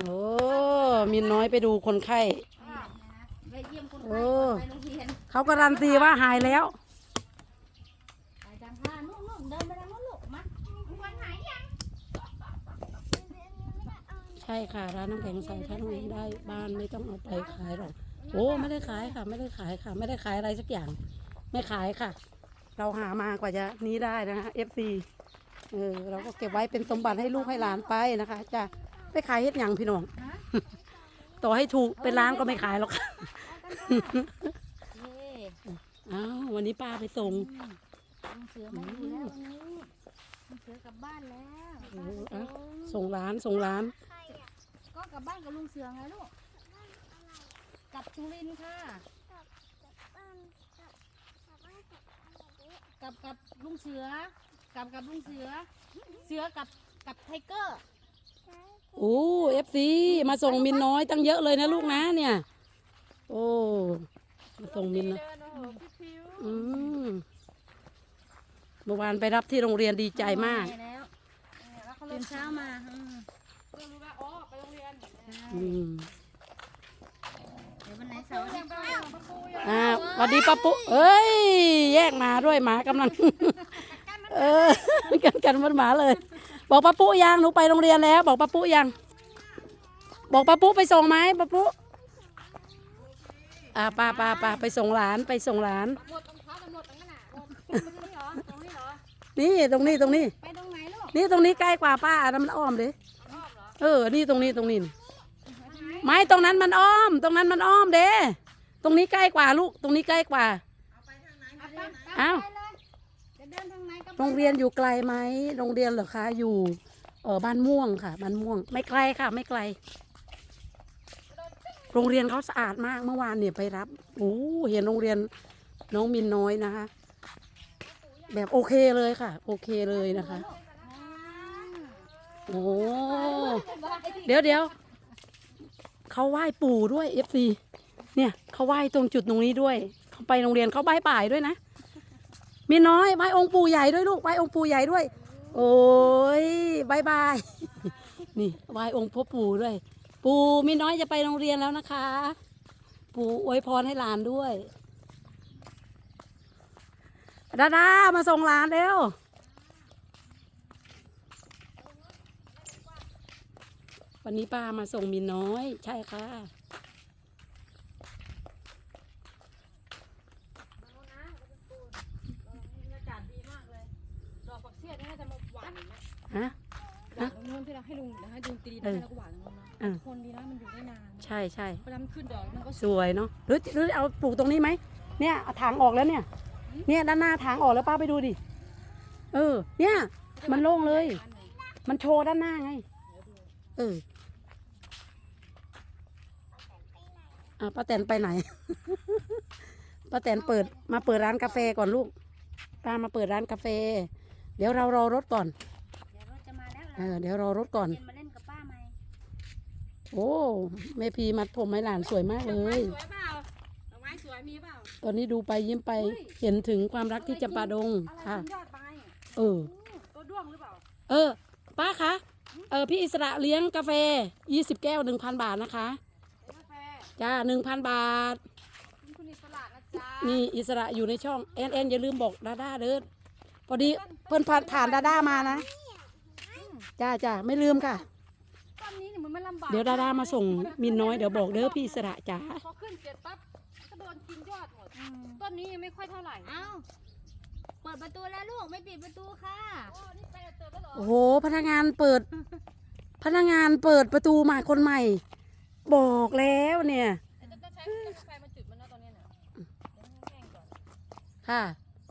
โอ้มีน้อยไปดูคนไข้ ไปเยี่ยมคนโอ้ไข้ก่อนไปโรงเรียนเขาการันตีว่าหายแล้ว ไปทางข้างนู่นนู่นเดินไปทางนู้นลูกมาวันหายยังใช่ค่ะ ร้านน้ำแข็งใสท่านเองได้บ้านไม่ต้องเอาไปขายหรอก โอ้ไม่ได้ขายค่ะ ไม่ได้ขายค่ะ ไม่ได้ขายอะไรสักอย่าง ไม่ขายค่ะ เราหามากว่าจะนี้ได้นะคะ FC เออเราก็เก็บไว้เป็นสมบัติให้ลูกให้หลานไปนะคะจะ ไปขายเฮ็ดหยังพี่น้อง ต่อให้ถูกเป็นร้านก็ไม่ขายหรอกค่ะเย่อ้าววันนี้ป้าไปส่งลุงเสือมาอยู่แล้ววันนี้ลุงเสือกลับบ้านแล้วโอ้ป้าอะไปส่งส่งร้านส่งร้าน ก็กลับบ้านกับลุงเสือไงลูกกลับสุรินทร์ค่ะกลับกับลุงเสือกลับกับลุงเสือ เสือกับกับไทเกอร์ โอ้เอฟซีมาส่งมินน้อยตั้งเยอะเลยนะลูกนะเนี่ย โอ้มาส่งมินนะอืมเมื่อวานไปรับที่โรงเรียนดีใจมากไปแล้วตื่นเช้ามาอืมอืมเดี๋ยววันไหนเสาร์อาทิตย์ก็อ่าสวัสดีป้าปุ๊เอ้ย แยกหมาด้วยหมากำลัง เออ กันกันมันหมาเลย บอกป้าปุ๊ยังหนูไปโรงเรียนแล้ว บอกป้าปุ๊ยัง บอกป้าปุ๊ไปส่งไหมป้าปุ๊อ่าป้าป้าป้าไปส่งหลานไปส่งหลาน หมดตรงเท้าหมดตรงนั้นน่ะหมดตรงนี้เหรอตรงนี้เหรอนี่ตรงนี้ตรงนี้ ไปตรงไหนลูกนี่ตรงนี้ใกล้กว่าป้าอันนั้นมันอ้อมเลยเออ นี่ตรงนี้ตรงนี้ไม่ตรงนั้นมันอ้อม ตรงนั้นมันอ้อมเด้ ตรงนี้ใกล้กว่าลูก ตรงนี้ใกล้กว่า เอาไปอ้าว ไปเลยจะเดินทางไหนก็ไป โรงเรียนอยู่ไกลไหมโรงเรียนเหรอคะอยู่เออบ้านม่วงค่ะบ้านม่วง ไม่ไกลค่ะ ไม่ไกล โรงเรียนเขาสะอาดมากเมื่อวานเนี่ยไปรับโอ้เห็นโรงเรียนน้องมินน้อยนะคะ แบบโอเคเลยค่ะ โอเคเลยนะคะโอ้เดี๋ยวเดี๋ยวเขาไหว้ปู่ด้วยเอฟซีเนี่ยเขาไหว้ตรงจุดตรงนี้ด้วยเขาไปโรงเรียนเขาไหว้ป่ายด้วยนะ มีน้อยไหว้องค์ปู่ใหญ่ด้วยลูกไหว้องค์ปู่ใหญ่ด้วย โอ้ยบายบาย นี่ไหว้องค์พ่อปู่ด้วย ปู่มีน้อยจะไปโรงเรียนแล้วนะคะ ปู่อวยพรให้หลานด้วยดาดามาส่งหลานเร็ววันนี้ป้ามาส่งมีน้อย ใช่ค่ะ บรรยากาศดีมากเลย ดอกผักเสี้ยนี่น่าจะมาหวานนะ ฮะ หวานตรงนู้นที่เราให้ลุงแล้วให้ลุงตีเอได้อแล้วก็หวานตรงนู้นนะเออคนดีนะมันอยู่ได้นานใช่ใช่เวลามันขึ้นดอกมันก็สวยเนาะหรือหรือเอาปลูกตรงนี้ไหมเนี่ยเอาถางออกแล้วเนี่ย เนี่ยด้านหน้าถางออกแล้วป้าไปดูดิเออ เนี่ย มันโล่งเลย อันไหนมันโชว์ด้านหน้าไง เอออะป้าแตนไปไหน ป้าแตนเปิดมาเปิดร้านกาแฟก่อนลูกป้ามาเปิดร้านกาแฟ เดี๋ยวเรารอรถก่อน เออเดี๋ยวรอรถก่อน เย็นมาเล่นกับป้าไหมโอ้แม่พีมัดผมให้หลานสวยมากเลยสวยเปล่าดอกไม้สวยมีเปล่าตอนนี้ดูไปยิ้มไปเห็นถึงความรักที่จำปาดงอะไรค่ะขึ้นยอดไปเออ ตัวด้วงหรือเปล่าเออ ป้าคะเออพี่อิสระเลี้ยงกาแฟยี่สิบแก้วหนึ่งพันบาทนะคะ กาแฟจ้าหนึ่งพันบาท คุณคุณอิสระนะจ๊ะนี่อิสระอยู่ในช่องแอนแอนอย่าลืมบอกดาด้าเด้อพอดีเพิ่นผ่านผ่านดาด้ามานะ จ้าจ้าไม่ลืมค่ะ ตอนนี้เนี่ยมันไม่ลำบากเดี๋ยวดาด้ามาส่งมินน้อยเดี๋ยวบอกเด้อพี่อิสระจ้าพอขึ้นเสร็จปั๊บก็โดนกินยอดหมดต้นนี้ยังไม่ค่อยเท่าไหร่เอาเปิดประตูแล้วลูกไม่ปิดประตูค่ะ โอ้นี่ไปเติมแล้วเหรอโอ้โหพนักงานเปิด พนักงานเปิดประตูมาคนใหม่ บอกแล้วเนี่ย แต่จะใช้กาแฟมาจุดมันนะตอนนี้เนี่ยเดี๋ยวมันแห้งก่อนค่ะ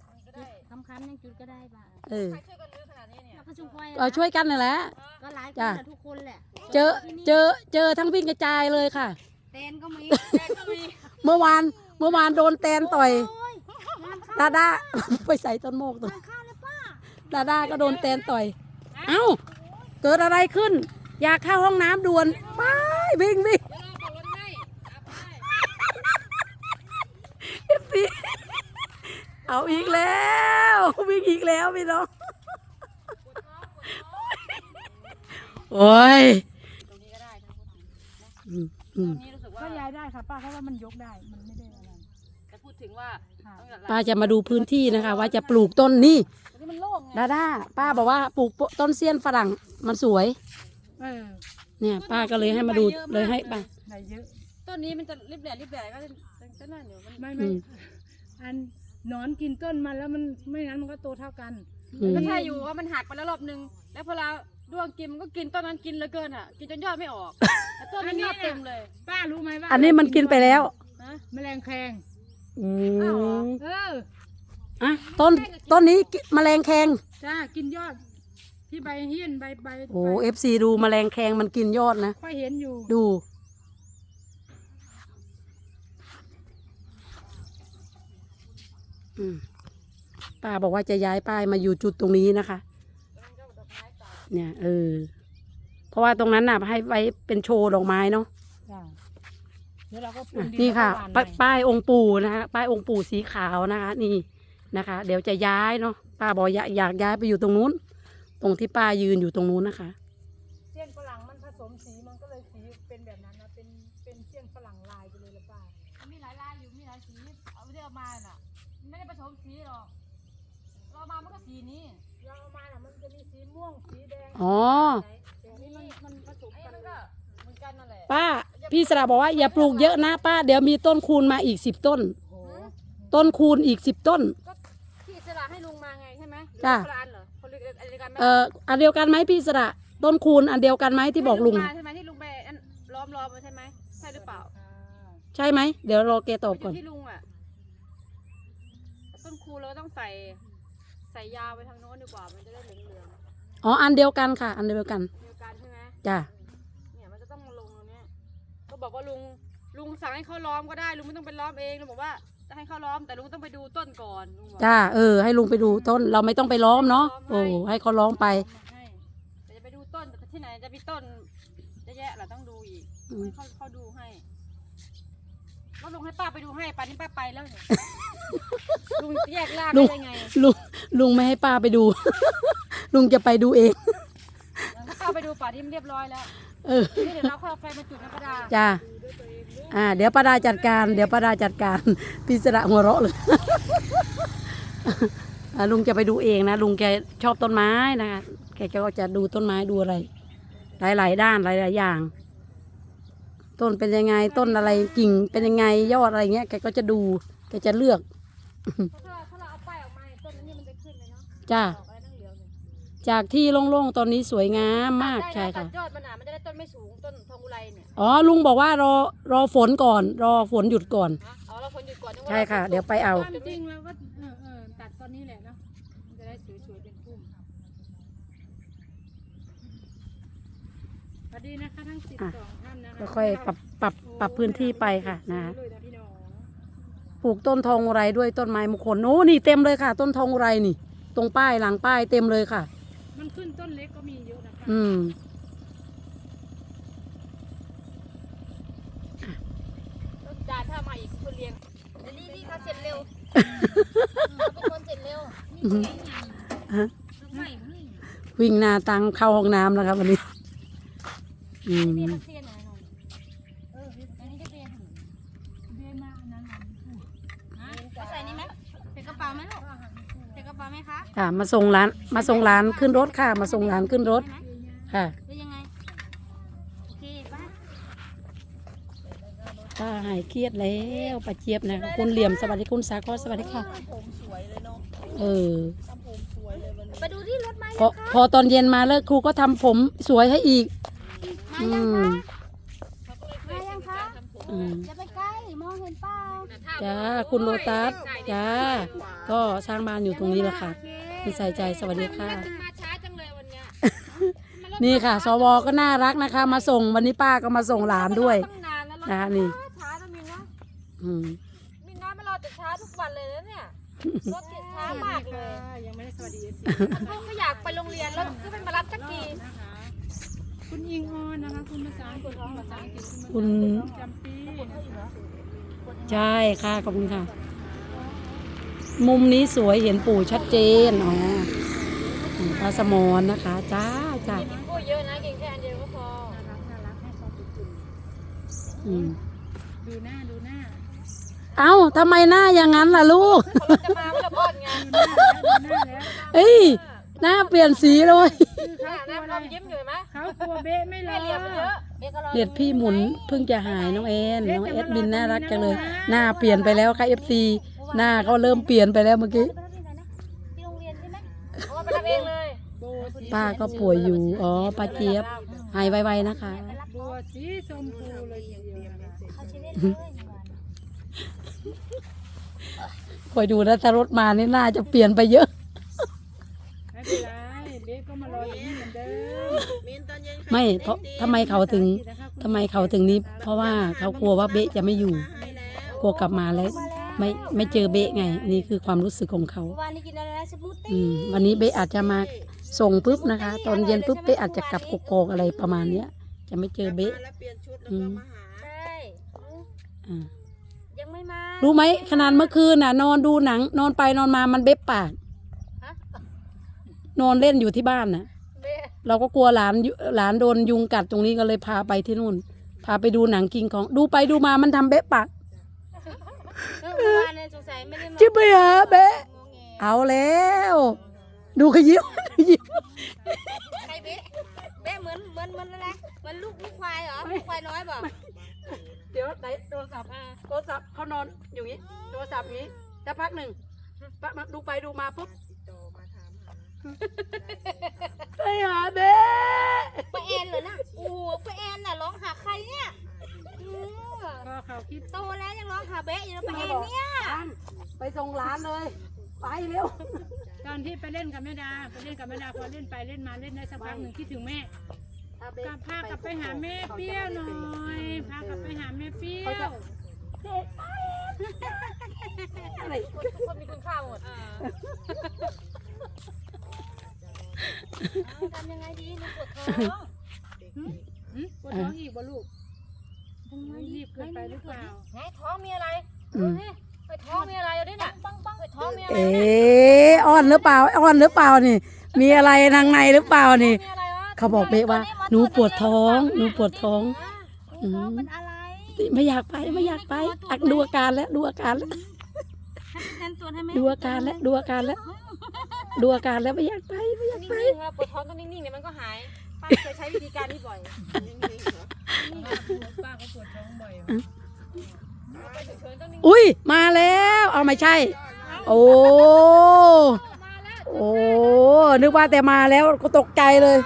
มันก็ได้ คำคำยังจุดก็ได้ป่ะ เออ ใครช่วย กันลื้อขนาดนี้เนี่ยแล้วก็ชุมพลอยเราช่วยกันนี่แหละ ก็หลายคนจ้ะแหละทุกคนแหละเจอเจอเจอทั้งวิ่งกระจายเลยค่ะ เต้นก็มีแกก็มีเมื่อวานเมื่อวานโดนแตนต่อยโอ้ยงานเข้าดาด้า ไปใส่ต้นโมกตัวงานเข้าเลยป้าดาด้าก็โดนแตนต่อย เอ้า เกิดอะไรขึ้น อยากเข้าห้องน้ำด่วนไปวิ่งวิ่งเดี๋ยวเราบอกรถให้เอาไปเอาอีกแล้ว วิ่งอีกแล้วพี่น้อง โอ้ยตรงนี้ก็ได้นะอืมนี้รู้สึกว่าก็ย้ายได้ค่ะป้าเพราะว่ามันยกได้ มันไม่ได้อะไรจะพูดถึงว่าค่ะต้องป้าจะมาดูพื้นที่นะคะ ว่าจะปลูกต้นนี่อันนี้มันโล่งไงดาด้าป้าบอกว่าปลูกต้นเซียนฝรั่งมันสวย เออเนี่ย ป้าก็เลยให้มาดูเลยให้ป้าได้เยอะต้นนี้มันจะริบแหล่ริบแหล่ก็จะจะนั่นอยู่มันไม่อืไม่มอันหนอนกินต้นมันแล้วมันไม่งั้นมันก็โตเท่ากันอืม ก็ใช่อยู่ว่ามันหักไปแล้วรอบนึง แล้วพอเรา ด้วงกินมันก็กินต้นนั้นกินเหลือเกินอะ กินจนยอดไม่ออกแต่ต้นนี้ยอดเต็มเลยป้ารู้ไหมว่าอันนี้มันกินไปแล้วนะแมลงแครงอือ้าวเหรอมเอออะต้นต้นนี้กิแมลงแคงจ้ากินยอด ที่ใบเฮี้ยนใบใบโอ้ใบเอฟซีดูแมลงแคงมันกินยอดนะ ค่อยเห็นอยู่ดู อืมป้าบอกว่าจะย้ายป้ายมาอยู่จุดตรงนี้นะคะ เนี่ย เออ เพราะว่าตรงนั้นน่ะให้ไว้เป็นโชว์ดอกไม้เนาะจ้าเดี๋ยวเราก็ปรุอะงดินี่ค่ะแล้วก็หว่านป้าใหม่ป้ายองค์ปู่นะคะป้ายองค์ปู่สีขาวนะคะ นี่นะคะ เดี๋ยวจะย้ายเนาะป้าบอกอยากอยากย้ายไปอยู่ตรงนู้น ตรงที่ป้ายืนอยู่ตรงนู้นนะคะ เสี้ยนฝรั่งมันผสมสีมันก็เลยสีเป็นแบบนั้นนะเป็นเป็นเสี้ยนฝรั่งลายไปเลยละป้ามีหลายลายอยู่มีหลายสีเอาไม่ได้เอามาน่ะไม่ได้ผสมสีหรอกเราเอามามันก็สีนี้ เราเอามาน่ะมันจะมีสีม่วงสีแดงอ๋อ แต่อันนี้มันมันผสมไอ้กันมันก็เหมือนกันนั่นแหละป้า พี่สระบอกว่าอย่าปลูกเยอะนะป้า เดี๋ยวมีต้นคูณมาอีกสิบต้นโอ้โหต้นคูณอีกสิบต้นก็ที่สละให้ลุงมาไงใช่ไหมหรือจ้ะ คนละอันเหรอคนละอันเดียวกันไหมเอ่ออันเดียวกันไหมพี่สระต้นคูณอันเดียวกันไหมที่บอกลุง ให้มาใช่ไหมที่ลุงไปอันล้อมล้อมๆมาใช่ไหมใช่หรือเปล่าอ่าใช่ไหมเดี๋ยวรอแกตอบอก่อนยู่ที่ลุงอะต้นคูเราก็ต้องใส่ ใส่ยาวไปทางโน้นดีกว่า มันจะได้เหลืองอ๋ออันเดียวกันค่ะ อันเดียวกันๆเดียวกันใช่ไหมจ้ะเนี่ยมันจะต้องลงตรงเนี้ยก็บอกว่าลุงลุงสั่งให้เขาล้อมก็ได้ลุงไม่ต้องไปล้อมเองลุงบอกว่าจะให้เขาล้อมแต่ลุงต้องไปดูต้นก่อนลุงบอกจ้าเออ ให้ลุงไปดูต้นเราไม่ต้องไปล้อมเนาะโอ้ให้เขาล้อมไป ให้แต่จะไปดูต้นแต่ที่ไหนจะมีต้นเยอะแยะเราต้องดูอีกอืม ให้เขาเขาดูให้ แล้วลุงให้ป้าไปดูให้ป่านนี้ป้าไปแล้วเนี่ยลุงแยกล่างลุได้งไงลุงลุงไม่ให้ป้าไปดู ลุงจะไปดูเองถ้าป้าไปดูป่านนี้มันเรียบร้อยแล้วเออนี่เดี๋ยวเราค่อยเอาไฟมาจุดนะป้าดาจ้า อ่า เดี๋ยวป้าดาจัดการ เดี๋ยวป้าดาจัดการพี่สระหัวเราะเลย อ่าลุงจะไปดูเองนะ ลุงแกชอบต้นไม้นะคะ แกก็จะดูต้นไม้ดูอะไร หลาย ๆ ด้านหลาย ๆ อย่าง ต้นเป็นยังไงต้นอะไรกิ่งเป็นยังไงยอดอะไรเงี้ยแกก็จะดูแกจะเลือกเพราะถ้าถ้าเราเอาป้ายออกมาต้นนี้มันจะขึ้นเลยเนาะจ้าดอกอะไรตั้งเหลืองเนี่ยจากที่โล่งๆตอนนี้สวยงามมากตัดใช่ได้นะตัค่ะดยอดมันอะมันจะได้ต้นไม่สูงต้นทองอุไรเนี่ยอ๋อลุงบอกว่ารอรอฝนก่อน รอฝนหยุดก่อนฮะเอาเราคนหยุดก่อนนึกว่าใช่ค่ะราฝนตกเดี๋ยวไปเอาตามจริงแล้วก็เออเออตัดตอนนี้แหละเนาะมันจะได้สวยๆเป็นพุ่มสวัส ดีนะคะทั้งสิบสองท่านนะคะก็ค่อยปรับปรับปรับพื้นที่ไปค่ะนะคะเลยนะพี่น้องปลูกต้นทองอุไรด้วยต้นไม้มงคลโอ้นี่เต็มเลยค่ะ ต้นทองอุไรนี่ ตรงป้ายหลังป้ายเต็มเลยค่ะ มันขึ้นต้นเล็กก็มีเยอะนะคะอืมต้องจ่ายถ้ามาอีกคนเลี้ยงเดี๋ยวนี่นี่เขาเสร็จเร็วเขาเป็นคนเสร็จเร็วอือฮึฮะไม่ไม่วิ่งหน้าตังเข้าห้องน้ำแล้วครับวันนี้ อืมเบียร์เขาเสียหน่อยหน่อยเอออันนี้ก็เบียร์เบียมาอันน้อันนี้เอาใส่นี่ไหมใส่กระเป๋าไหมลูกใส่กระเป๋าไหมคะค่ะ มาส่งร้าน มาส่งร้านขึ้นรถค่ะ มาส่งร้านขึ้นรถใช่ไหมค่ะหรือยังไง โอเคป้าป้าหายเครียดแล้วป้าเจี๊ยบนะคุณเหลี่ยมสวัสดีคุณสาครสวัสดีค่ะเออไปดูที่รถไหมพอพอตอนเย็นมาแล้วครูก็ทำผมสวยให้อีก อืมมายังคะอืมอย่าไปใกล้มองเห็นเปล่าจ้าคุณโลตัสจ้า ก็สร้างบ้านอยู่ตรงนี้แหละค่ะพี่ใส่ใจสวัสดีค่ะขึ้นมาช้าจังเลยวันเนี้ยนี่ค่ะ สวก็น่ารักนะคะ มาส่งวันนี้ป้าก็มาส่งหลานด้วยตั้งนานแล้วรถนะคะนี่ ช้านะมินนะอืมมินนะมารอแต่ช้าทุกวันเลยนะเนี่ยรถติดช้ามากเลยค่ะยังไม่ได้สวัสดีเอฟซีลูกก็อยากไปโรงเรียนแล้วก็ไม่มารับสักที นะคะ คุณยิงออนนะคะ คุณภาษาอังกฤษคุณภาษาอังกฤษคุณจำปีนะคะใช่ค่ะขอบคุณค่ะ มุมนี้สวยเห็นปู่ชัดเจนอ๋อปลาสมอนนะคะ จ้าจ้าพูดเยอะนะเก่งแค่อันเดียวก็พอน่ารักน่ารักให้ความอบอุ่นอืมดูหน้าดูหน้าเอ้าทำไมหน้าอย่างนั้นล่ะลูกเขาจะมาไม่ละพ่อนไงดูหน้าแล้วเอ้ย หน้าเปลี่ยนสีเลยหน้าหน้าพร้อมยิ้มอยู่เห็นไหมเขากลัวเบ๊ะไม่รแม่อเหลี่ยมมันเยอะเบ๊ก็รอเด็ดพี่หมุนเพิ่งจะหายน้องเอ็นน้องเอ็ดบินน่ารักจังเลย หน้าเปลี่ยนไปแล้วค่ะเอฟซีหน้าเขาเริ่มเปลี่ยนไปแล้วเมื่อกี้ไปรับที่ไหนนะที่โรงเรียนใช่ไหมเพราะว่าไปรับเองเลยโบสีป้าก็ป่วยอยู่ อ๋อป้าเจี๊ยบหายไวๆนะคะโบสีชมพูเลยทีเดียวนะคะเขาชิเล่นเลยวันคอยดูนะถ้ารถมานี่น่าจะเปลี่ยนไปเยอะ ไม่เป็นไรเบ๊ะก็มารออยู่นี่เหมือนเดิม ไม่เพราะทำไมเขาถึงทำไมเขาถึงนี้ เพราะว่าเขากลัวว่าเบ๊ะจะไม่อยู่กลัวกลับมาแล้วไม่ไม่เจอเบ๊ะไงนี่คือความรู้สึกของเขาอืมวันนี้เบ๊ะอาจจะมาส่งปุ๊บนะคะ ตอนเย็นปุ๊บเบ๊ะอาจจะกลับกกอกอะไรประมาณเนี้ย จะไม่เจอเบ๊ะอืมอ่ารู้ไหมขนาดเมื่อคืนน่ะ นอนดูหนัง นอนไปนอนมามันเบ๊ะปากนอนเล่นอยู่ที่บ้านน่ะ เบ๊ะเราก็กลัวหลานยุหลานโดนยุงกัดตรงนี้ก็เลยพาไปที่นู่น พาไปดูหนังกิงของ ดูไปดูมามันทำเบ๊ะปากเออเมื่อวานเนี่ยสงสัยไม่ได้มาจิบไปหาเบ๊ะงอแงเอาแล้ว ดูขยิ้มยิ้มใครเบ๊ะเบ๊ะเหมือนเหมือนเหมือนอะไรเหมือนลูกลูกควายเหรอลูกควายน้อยบอกเดี๋ยวไหนโทรศัพท์โทรศัพท์เขานอนอยู่นี้โทรศัพท์นี้แต่พักหนึ่งปะมาดูไปดูมาปุ๊บ ไปหาเบ๊ะป้าแอนเหรอนะโอ้โหป้าแอนน่ะร้องหาใครเนี่ยอืมก็เขาคิดโตแล้วยังร้องหาเบ๊ะอยู่นะป้าแอนเนี่ยไปส่งหลานเลย ไปเร็ว ตอนที่ไปเล่นกับแม่ดาไปเล่นกับแม่ดาพอเล่นไปเล่นมาเล่นได้สักพักหนึ่งคิดถึงแม่ถ้าเบ๊ะกลับพากลับไปหาแม่เปรี้ยวหน่อยพากลับไปหาแม่เปรี้ยวอะไรคนมีคุณค่าหมดเอา ทำยังไงดีหนูปวดท้องหึปวดท้องอีกบ่ลูกรีบเกินไปหรือเปล่าไงท้องมีอะไรอืมไปท้องมีอะไรอยู่ดิน่ะปังปังไปท้องมีอะไรเอ๊ะอ้อนหรือเปล่าอ้อนหรือเปล่านี่ มีอะไรทางในหรือเปล่านี่มีอะไรวะเขาบอกเบ๊ะว่าหนูปวดท้องหนูปวดท้องหนูท้องเป็นอะไรไม่อยากไปไม่อยากไปอักดูอาการแล้วดูอาการแล้วให้พี่แทนตรวจให้ไหมดูอาการแล้วดูอาการแล้ว ดูอาการแล้วไม่อยากไปไม่อยากไป นิ่งๆครับปวดท้องต้องนิ่งๆเนี่ยมันก็หาย ป้าเคยใช้วิธีการนี้บ่อยป้าก็ปวดท้องบ่อยไปฉุกเฉินต้องนิ่งอุ้ยมาแล้ว เอาไม่ใช่ โอ้ โอ้ นึกว่าแต่มาแล้วก็ตกใจเลย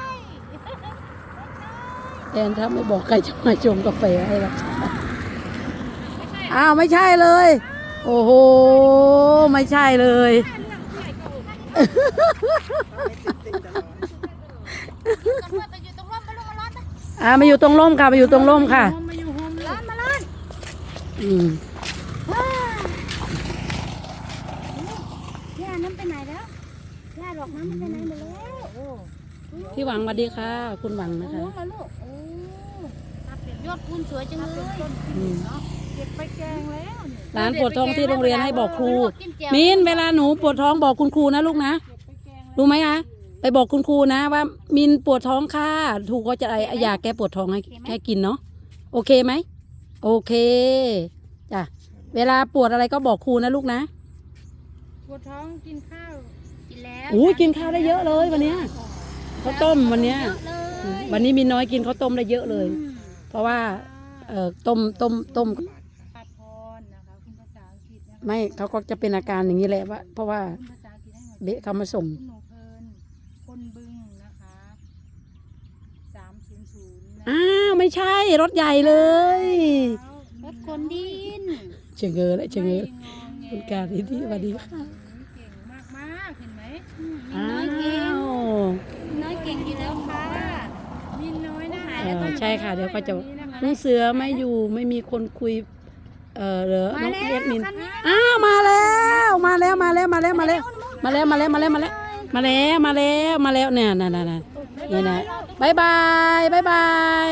แอนถ้าไม่บอกใครจะมาชงกาแฟให้หรอกอ้าวไม่ใช่เลย โอ้โห ไม่ใช่เลยตำรวจไป อยู่ตรงร่มไปลงมาร้อนนะอ่ามาอยู่ตรงร่มค่ะมาอยู่ตรงร่มค่ะมาอยู่โฮมเลยร้อนมาร้อนอืมย่าน้ำไปไหนแล้วย่าดอกน้ำมันไปไหนหมดแล้วพี่หวังสวัสดีค่ะ คุณหวังนะลูคะกมาลูกโอ้ยอดคุณสวยจังเลยอืมเก็บไปแกงแล้ว เนี่ยร้านปวดท้องที่โรงเรียนให้บอกครูกินแจ่วมินเวลาหนูปวดท้องบอกคุณครูนะลูกนะรู้ไหมคะไปบอกคุณครูนะว่า มินปวดท้องค่ะถูกก็จะไออยากแก้ปวดท้องให้ให้กินเนาะโอเคไหมโอเคจ้ะเวลาปวดอะไรก็บอกครูนะลูกนะปวดท้องกินข้าวกินแล้วอู้กินข้าวได้เยอะเลยวันเนี้ยข้าวต้มวันเนี้ยเยอะเลยวันนี้มีน้อยกินข้าวต้มได้เยอะเลย เพราะว่าเอ่อต้มต้มต้ม ไม่เขาก็จะเป็นอาการอย่างนี้แหละว่าเพราะว่าคุณภาษาอังกฤษให้หมดเบะเขามาส่งคุณหนูเพลินคนบึงนะคะสามศูนย์ศูนย์นะอ้าวไม่ใช่รถใหญ่เลยรถคนดินเชงเงอเลยเชงเงอไม่งอแงคุณการที่ที่สวัสดีค่ะเก่งมากมากๆเห็นไหมอ้าน้อยเก่งวน้อยเก่งอยู่แล้วค่ะมินน้อยนะเออใช่ค่ะเดี๋ยวก็จะน้องเสือไม่อยู่ไม่มีคนคุย เออเหรอน้องเอ็ดมินคันนี้อ้าวมาแล้วมาแล้วมาแล้วมาแล้วมาแล้วมาแล้วมาแล้วมาแล้วมาแล้วมาแล้วมาแล้วมาแล้วเนี่ยน่ะน่ะน่ะเนี่ยนะบายบายบายบาย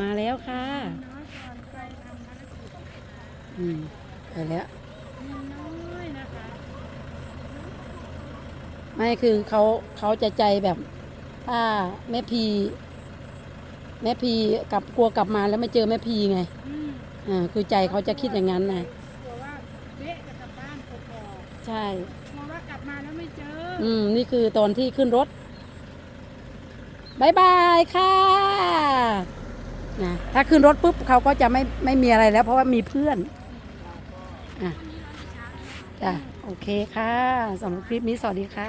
มาแล้วค่ะอืมไปแล้วน้อยนะคะไม่คือเขาเขาจะใจแบบถ้าแม่พี แม่พีกลับกลัวกลับมาแล้วไม่เจอแม่พีไง อืมอ่าคือใจเขาจะคิดอย่างนั้นนะกลัวว่าเบ๊ะจะกลับบ้านกกอกใช่มองว่ากลับมาแล้วไม่เจออืม นี่คือตอนที่ขึ้นรถบายบายค่ะนะถ้าขึ้นรถปุ๊บเขาก็จะไม่ไม่มีอะไรแล้ว เพราะว่ามีเพื่อนอะจ้ะโอเคค่ะสำหรับคลิปนี้สวัสดีค่ะ